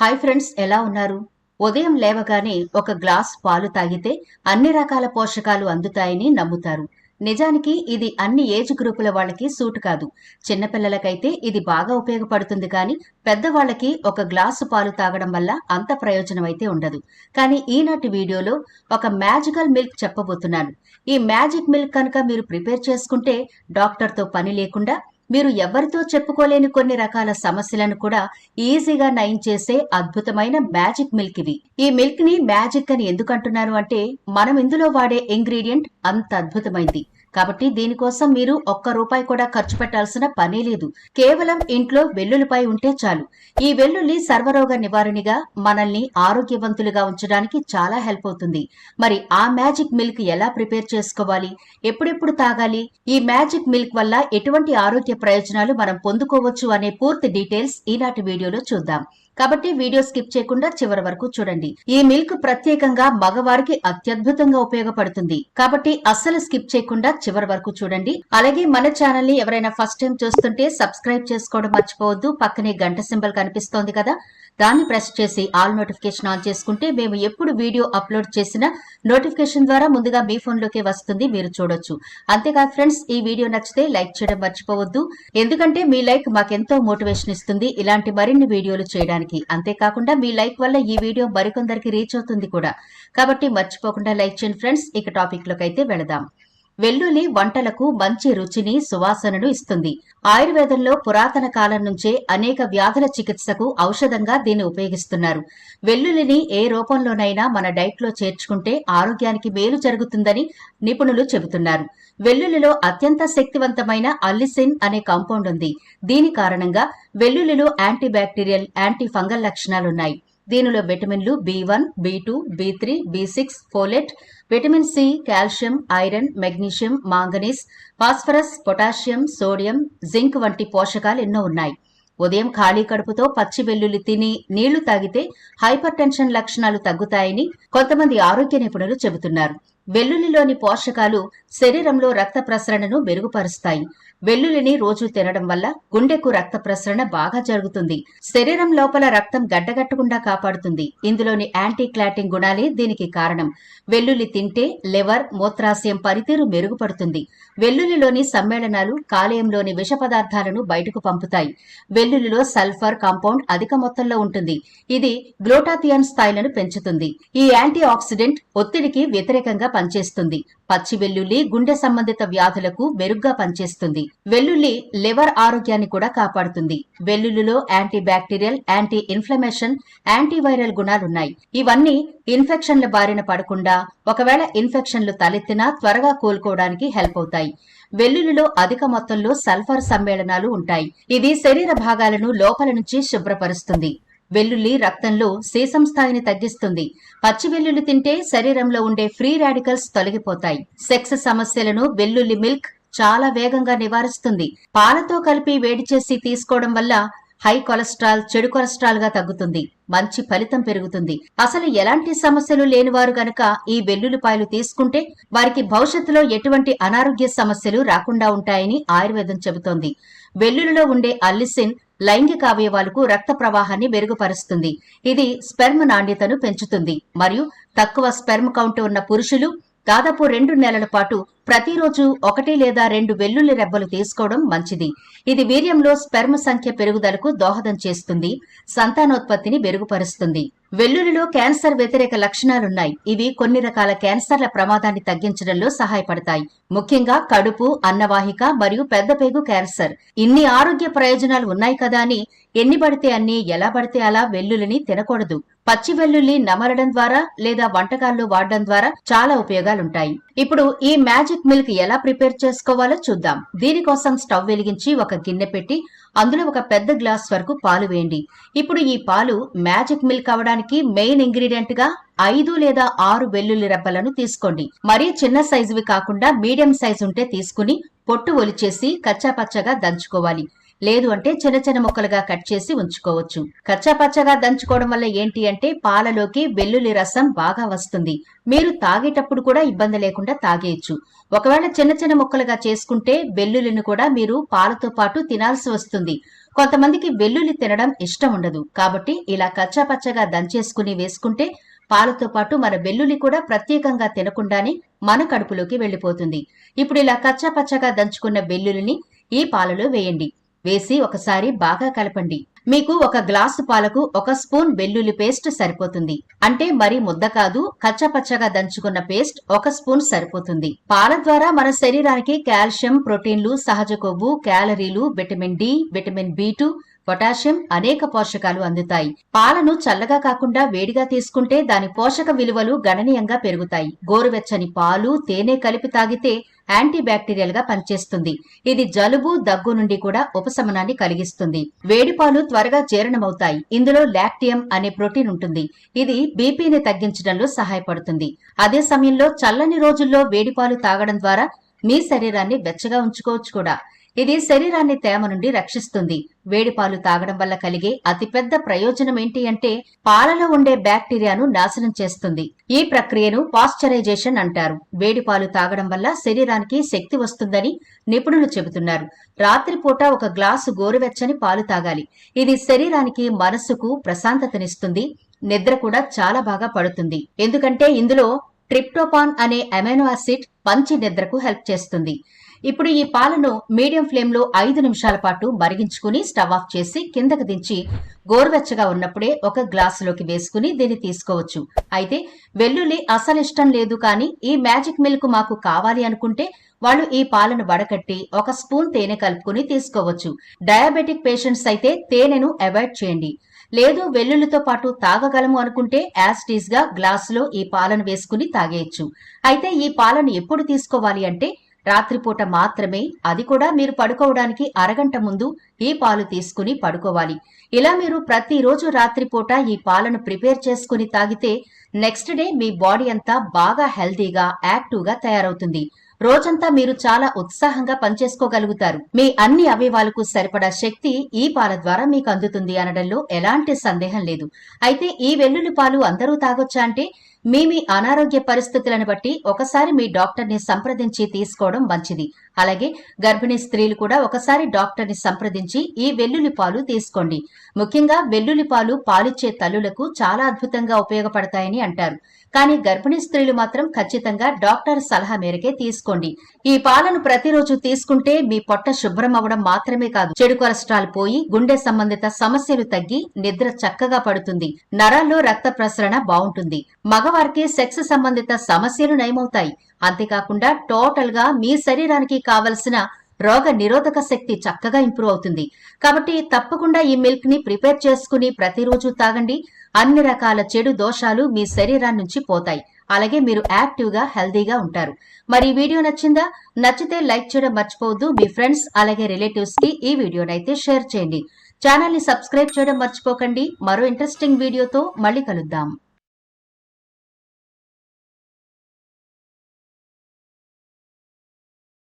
Hi friends ఎలా ఉన్నారు? ఉదయం లేవగానే ఒక గ్లాస్ పాలు తాగితే అన్ని రకాల పోషకాలు అందుతాయని నమ్ముతారు. నిజానికి ఇది అన్ని ఏజ్ గ్రూపుల వాళ్ళకి సూట్ కాదు. చిన్నపిల్లలకైతే ఇది బాగా ఉపయోగపడుతుంది కానీ పెద్దవాళ్ళకి ఒక గ్లాసు పాలు తాగడం వల్ల అంత ప్రయోజనం అయితే ఉండదు. కానీ ఈనాటి వీడియోలో ఒక మ్యాజికల్ మిల్క్ చెప్పబోతున్నాను. ఈ మ్యాజిక్ మిల్క్ కనుక మీరు ప్రిపేర్ చేసుకుంటే డాక్టర్తో పని లేకుండా మీరు ఎవరితో చెప్పుకోలేని కొన్ని రకాల సమస్యలను కూడా ఈజీగా నయం చేసే అద్భుతమైన మ్యాజిక్ మిల్క్ ఇవి. ఈ మిల్క్ని మ్యాజిక్ అని ఎందుకంటున్నారు అంటే మనం ఇందులో వాడే ఇంగ్రీడియంట్ అంత అద్భుతమైంది. కాబట్టి దీనికోసం మీరు ఒక్క రూపాయి కూడా ఖర్చు పెట్టాల్సిన పనే లేదు. కేవలం ఇంట్లో వెల్లుల్లిపై ఉంటే చాలు. ఈ వెల్లుల్లి సర్వరోగ నివారణగా మనల్ని ఆరోగ్యవంతులుగా ఉంచడానికి చాలా హెల్ప్ అవుతుంది. మరి ఆ మ్యాజిక్ మిల్క్ ఎలా ప్రిపేర్ చేసుకోవాలి? ఎప్పుడెప్పుడు తాగాలి? ఈ మ్యాజిక్ మిల్క్ వల్ల ఎటువంటి ఆరోగ్య ప్రయోజనాలు మనం పొందుకోవచ్చు అనే పూర్తి డీటెయిల్స్ ఈనాటి వీడియోలో చూద్దాం. కాబట్టి వీడియో స్కిప్ చేయకుండా చివరి వరకు చూడండి. ఈ మిల్క్ ప్రత్యేకంగా మగవారికి అత్యద్భుతంగా ఉపయోగపడుతుంది. కాబట్టి అస్సలు స్కిప్ చేయకుండా చివరి వరకు చూడండి. అలాగే మన ఛానల్ని ఎవరైనా ఫస్ట్ టైం చూస్తుంటే సబ్స్క్రైబ్ చేసుకోవడం మర్చిపోవద్దు. పక్కనే గంట సింబల్ కనిపిస్తోంది కదా. దాన్ని ప్రెస్ చేసి ఆల్ నోటిఫికేషన్ ఆన్ చేసుకుంటే మేము ఎప్పుడు వీడియో అప్లోడ్ చేసినా నోటిఫికేషన్ ద్వారా ముందుగా మీ ఫోన్ లోకే వస్తుంది. మీరు చూడొచ్చు. అంతేకాదు ఫ్రెండ్స్ ఈ వీడియో నచ్చితే లైక్ చేయడం మర్చిపోవద్దు. ఎందుకంటే మీ లైక్ మాకెంతో మోటివేషన్ ఇస్తుంది. ఇలాంటి మరిన్ని వీడియోలు చేయడానికి. అంతేకాకుండా మీ లైక్ వల్ల ఈ వీడియో మరికొందరికి రీచ్ అవుతుంది కూడా. కాబట్టి మర్చిపోకుండా లైక్ చేయండి ఫ్రెండ్స్. ఇక టాపిక్లోకి అయితే వెళదాం. వెల్లుల్లి వంటలకు మంచి రుచిని సువాసనను ఇస్తుంది. ఆయుర్వేదంలో పురాతన కాలం నుంచే అనేక వ్యాధుల చికిత్సకు ఔషధంగా దీన్ని ఉపయోగిస్తున్నారు. వెల్లుల్లిని ఏ రూపంలోనైనా మన డైట్లో చేర్చుకుంటే ఆరోగ్యానికి మేలు జరుగుతుందని నిపుణులు చెబుతున్నారు. వెల్లుల్లిలో అత్యంత శక్తివంతమైన అల్లిసిన్ అనే కాంపౌండ్ ఉంది. దీని కారణంగా వెల్లుల్లిలో యాంటీ బ్యాక్టీరియల్ యాంటీ ఫంగల్ లక్షణాలున్నాయి. దీనిలో విటమిన్లు B one B two B three B six folate vitamin C calcium iron magnesium manganese phosphorus potassium sodium zinc వంటి పోషకాలు ఎన్నో ఉన్నాయి. ఉదయం ఖాళీ కడుపుతో పచ్చి వెల్లుల్లి తిని నీళ్ళు తాగితే హైపర్ టెన్షన్ లక్షణాలు తగ్గుతాయని కొంతమంది ఆరోగ్య నిపుణులు చెబుతున్నారు. వెల్లుల్లిలోని పోషకాలు శరీరంలో రక్త ప్రసరణను మెరుగుపరుస్తాయి. వెల్లుల్లిని రోజు తినడం వల్ల గుండెకు రక్త ప్రసరణ బాగా జరుగుతుంది. శరీరం లోపల రక్తం గడ్డగట్టకుండా కాపాడుతుంది. ఇందులోని యాంటీ క్లాటింగ్ గుణాలే దీనికి కారణం. వెల్లుల్లి తింటే లివర్ మూత్రాశయం పనితీరు మెరుగుపడుతుంది. వెల్లుల్లిలోని సమ్మేళనాలు కాలేయంలోని విష పదార్థాలను బయటకు పంపుతాయి. వెల్లుల్లిలో సల్ఫర్ కాంపౌండ్ అధిక మొత్తంలో ఉంటుంది. ఇది గ్లోటాథియాన్ స్థాయిలను పెంచుతుంది. ఈ యాంటీ ఆక్సిడెంట్ ఒత్తిడికి వ్యతిరేకంగా పనిచేస్తుంది. పచ్చి వెల్లుల్లి గుండె సంబంధిత వ్యాధులకు మెరుగ్గా పనిచేస్తుంది. వెల్లుల్లి లివర్ ఆరోగ్యాన్ని కూడా కాపాడుతుంది. వెల్లుల్లిలో anti bacterial anti inflammation antiviral గుణాలున్నాయి ఇవన్నీ ఇన్ఫెక్షన్ల బారిన పడకుండా ఒకవేళ ఇన్ఫెక్షన్లు తలెత్తినా త్వరగా కోలుకోవడానికి హెల్ప్ అవుతాయి. వెల్లుల్లిలో అధిక మొత్తంలో సల్ఫర్ సమ్మేళనాలు ఉంటాయి. ఇది శరీర భాగాలను లోపల నుంచి శుభ్రపరుస్తుంది. వెల్లుల్లి రక్తంలో సీసం స్థాయిని తగ్గిస్తుంది. పచ్చి వెల్లుల్లి తింటే శరీరంలో ఉండే ఫ్రీ రాడికల్స్ తొలగిపోతాయి. సెక్స్ సమస్యలను వెల్లుల్లి మిల్క్ చాలా వేగంగా నివారిస్తుంది. పాలతో కలిపి వేడి చేసి తీసుకోవడం వల్ల హై కొలెస్ట్రాల్ చెడు కొలెస్ట్రాల్గా తగ్గుతుంది. మంచి ఫలితం పెరుగుతుంది. అసలు ఎలాంటి సమస్యలు లేనివారు గనక ఈ వెల్లుల్లిపాయలు తీసుకుంటే వారికి భవిష్యత్తులో ఎటువంటి అనారోగ్య సమస్యలు రాకుండా ఉంటాయని ఆయుర్వేదం చెబుతోంది. వెల్లుల్లిలో ఉండే అల్లిసిన్ లైంగిక అవయవాలకు రక్త ప్రవాహాన్ని మెరుగుపరుస్తుంది. ఇది స్పెర్మ్ నాణ్యతను పెంచుతుంది. మరియు తక్కువ స్పెర్మ్ కౌంట్ ఉన్న పురుషులు దాదాపు రెండు నెలల పాటు ప్రతిరోజు ఒకటి లేదా రెండు వెల్లుల్లి రెబ్బలు తీసుకోవడం మంచిది. ఇది వీర్యంలో స్పెర్మ్ సంఖ్య పెరుగుదలకు దోహదం చేస్తుంది. సంతానోత్పత్తిని మెరుగుపరుస్తుంది. వెల్లుల్లిలో క్యాన్సర్ వ్యతిరేక లక్షణాలున్నాయి. ఇవి కొన్ని రకాల క్యాన్సర్ల ప్రమాదాన్ని తగ్గించడంలో సహాయపడతాయి. ముఖ్యంగా కడుపు అన్నవాహిక మరియు పెద్దపేగు క్యాన్సర్. ఇన్ని ఆరోగ్య ప్రయోజనాలు ఉన్నాయి కదా అని ఎన్ని పడితే అన్ని ఎలా పడితే అలా వెల్లుల్లిని తినకూడదు. పచ్చి వెల్లుల్లి నమలడం ద్వారా లేదా వంటకాల్లో వాడడం ద్వారా చాలా ఉపయోగాలుంటాయి. ఇప్పుడు ఈ మ్యాజిక్ మిల్క్ ఎలా ప్రిపేర్ చేసుకోవాలో చూద్దాం. దీనికోసం స్టవ్ వెలిగించి ఒక గిన్నె పెట్టి అందులో ఒక పెద్ద గ్లాస్ వరకు పాలు వేయండి. ఇప్పుడు ఈ పాలు మ్యాజిక్ మిల్క్ అవడానికి మెయిన్ ఇంగ్రీడియంట్గా ఐదు లేదా ఆరు వెల్లుల్లి రెబ్బలను తీసుకోండి. మరీ చిన్న సైజువి కాకుండా మీడియం సైజు ఉంటే తీసుకుని పొట్టు ఒలిచేసి కచ్చాపచ్చగా దంచుకోవాలి. లేదు అంటే చిన్న చిన్న ముక్కలుగా కట్ చేసి ఉంచుకోవచ్చు. కచ్చాపచ్చగా దంచుకోవడం వల్ల ఏంటి అంటే పాలలోకి వెల్లుల్లి రసం బాగా వస్తుంది. మీరు తాగేటప్పుడు కూడా ఇబ్బంది లేకుండా తాగేయచ్చు. ఒకవేళ చిన్న చిన్న ముక్కలుగా చేసుకుంటే వెల్లుల్లిని కూడా మీరు పాలతో పాటు తినాల్సి వస్తుంది. కొంతమందికి వెల్లుల్లి తినడం ఇష్టం ఉండదు. కాబట్టి ఇలా కచ్చా పచ్చగా దంచేసుకుని వేసుకుంటే పాలతో పాటు మన వెల్లుల్లి కూడా ప్రత్యేకంగా తినకుండానే మన కడుపులోకి వెళ్ళిపోతుంది ఇప్పుడు ఇలా కచ్చా పచ్చగా దంచుకున్న వెల్లుల్లిని ఈ పాలలో వేయండి. వేసి ఒకసారి బాగా కలపండి. మీకు ఒక గ్లాసు పాలకు ఒక స్పూన్ వెల్లుల్లి పేస్ట్ సరిపోతుంది. అంటే మరి ముద్ద కాదు కచ్చపచ్చగా దంచుకున్న పేస్ట్ ఒక స్పూన్ సరిపోతుంది. పాల ద్వారా మన శరీరానికి కాల్షియం ప్రోటీన్లు సహజ కొవ్వు క్యాలరీలు vitamin D vitamin B two potassium అనేక పోషకాలు అందుతాయి. పాలను చల్లగా కాకుండా వేడిగా తీసుకుంటే దాని పోషక విలువలు గణనీయంగా పెరుగుతాయి. గోరువెచ్చని పాలు తేనె కలిపి తాగితే యాంటీ బ్యాక్టీరియల్గా పనిచేస్తుంది. ఇది జలుబు దగ్గు నుండి కూడా ఉపశమనాన్ని కలిగిస్తుంది. వేడిపాలు త్వరగా జీర్ణమవుతాయి. ఇందులో లాక్టియం అనే ప్రోటీన్ ఉంటుంది. ఇది బీపీని తగ్గించడంలో సహాయపడుతుంది. అదే సమయంలో చల్లని రోజుల్లో వేడిపాలు తాగడం ద్వారా మీ శరీరాన్ని వెచ్చగా ఉంచుకోవచ్చు కూడా. ఇది శరీరాన్ని తేమ నుండి రక్షిస్తుంది. వేడి పాలు తాగడం వల్ల కలిగే అతిపెద్ద ప్రయోజనం ఏంటి అంటే పాలలో ఉండే బ్యాక్టీరియాను నాశనం చేస్తుంది. ఈ ప్రక్రియను పాశ్చరైజేషన్ అంటారు. వేడి పాలు తాగడం వల్ల శరీరానికి శక్తి వస్తుందని నిపుణులు చెబుతున్నారు. రాత్రిపూట ఒక గ్లాసు గోరువెచ్చని పాలు తాగాలి. ఇది శరీరానికి మనస్సుకు ప్రశాంతతనిస్తుంది. నిద్ర కూడా చాలా బాగా పడుతుంది. ఎందుకంటే ఇందులో ట్రిప్టోపాన్ అనే అమైనో యాసిడ్ పంచి నిద్రకు హెల్ప్ చేస్తుంది. ఇప్పుడు ఈ పాలను మీడియం ఫ్లేమ్లో ఐదు నిమిషాల పాటు మరిగించుకుని స్టవ్ ఆఫ్ చేసి కిందకు దించి గోరువెచ్చగా ఉన్నప్పుడే ఒక గ్లాసులోకి వేసుకుని దీన్ని తీసుకోవచ్చు. అయితే వెల్లుల్లి అసలు ఇష్టం లేదు కానీ ఈ మ్యాజిక్ మిల్క్ మాకు కావాలి అనుకుంటే వాళ్ళు ఈ పాలను వడకట్టి ఒక స్పూన్ తేనె కలుపుకుని తీసుకోవచ్చు. డయాబెటిక్ పేషెంట్స్ అయితే తేనెను అవాయిడ్ చేయండి. లేదు వెల్లుల్లితో పాటు తాగగలము అనుకుంటే యాస్టీస్గా గ్లాసులో ఈ పాలను వేసుకుని తాగేయచ్చు. అయితే ఈ పాలను ఎప్పుడు తీసుకోవాలి అంటే రాత్రిపూట మాత్రమే అది కూడా మీరు పడుకోవడానికి అరగంట ముందు ఈ పాలు తీసుకుని పడుకోవాలి. ఇలా మీరు ప్రతిరోజు రాత్రిపూట ఈ పాలను ప్రిపేర్ చేసుకుని తాగితే నెక్స్ట్ డే మీ బాడీ అంతా బాగా హెల్తీగా యాక్టివ్గా తయారవుతుంది. రోజంతా మీరు చాలా ఉత్సాహంగా పనిచేసుకోగలుగుతారు. మీ అన్ని అవయవాలకు సరిపడా శక్తి ఈ పాల ద్వారా మీకు అందుతుంది అనడంలో ఎలాంటి సందేహం లేదు. అయితే ఈ వెల్లుల్లి పాలు అందరూ తాగొచ్చా అంటే మీ మీ అనారోగ్య పరిస్థితులను బట్టి ఒకసారి మీ డాక్టర్ని సంప్రదించి తీసుకోవడం మంచిది. అలాగే గర్భిణీ స్త్రీలు కూడా ఒకసారి డాక్టర్ని సంప్రదించి ఈ వెల్లుల్లి పాలు తీసుకోండి. ముఖ్యంగా వెల్లుల్లి పాలు పాలిచ్చే తల్లులకు చాలా అద్భుతంగా ఉపయోగపడతాయని అంటారు. కానీ గర్భిణీ స్త్రీలు మాత్రం ఖచ్చితంగా డాక్టర్ సలహా మేరకే తీసుకోండి. ఈ పాలను ప్రతిరోజు తీసుకుంటే మీ పొట్ట శుభ్రం అవ్వడం మాత్రమే కాదు. చెడు కొలెస్ట్రాల్ పోయి గుండె సంబంధిత సమస్యలు తగ్గి నిద్ర చక్కగా పడుతుంది. నరాల్లో రక్త ప్రసరణ బాగుంటుంది. మగవారికి సెక్స్ సంబంధిత సమస్యలు నయమవుతాయి. అంతేకాకుండా టోటల్గా మీ శరీరానికి కావలసిన రోగ నిరోధక శక్తి చక్కగా ఇంప్రూవ్ అవుతుంది. కాబట్టి తప్పకుండా ఈ మిల్క్ని ప్రిపేర్ చేసుకుని ప్రతిరోజు తాగండి. అన్ని రకాల చెడు దోషాలు మీ శరీరం నుంచి పోతాయి. అలాగే మీరు యాక్టివ్గా హెల్దీగా ఉంటారు. మరి ఈ వీడియో నచ్చిందా? నచ్చితే లైక్ చేయడం మర్చిపోవద్దు. మీ ఫ్రెండ్స్ అలాగే రిలేటివ్స్కి ఈ వీడియోనైతే షేర్ చేయండి. ఛానల్ని సబ్స్క్రైబ్ చేయడం మర్చిపోకండి. మరో ఇంట్రెస్టింగ్ వీడియోతో మళ్ళీ కలుద్దాం.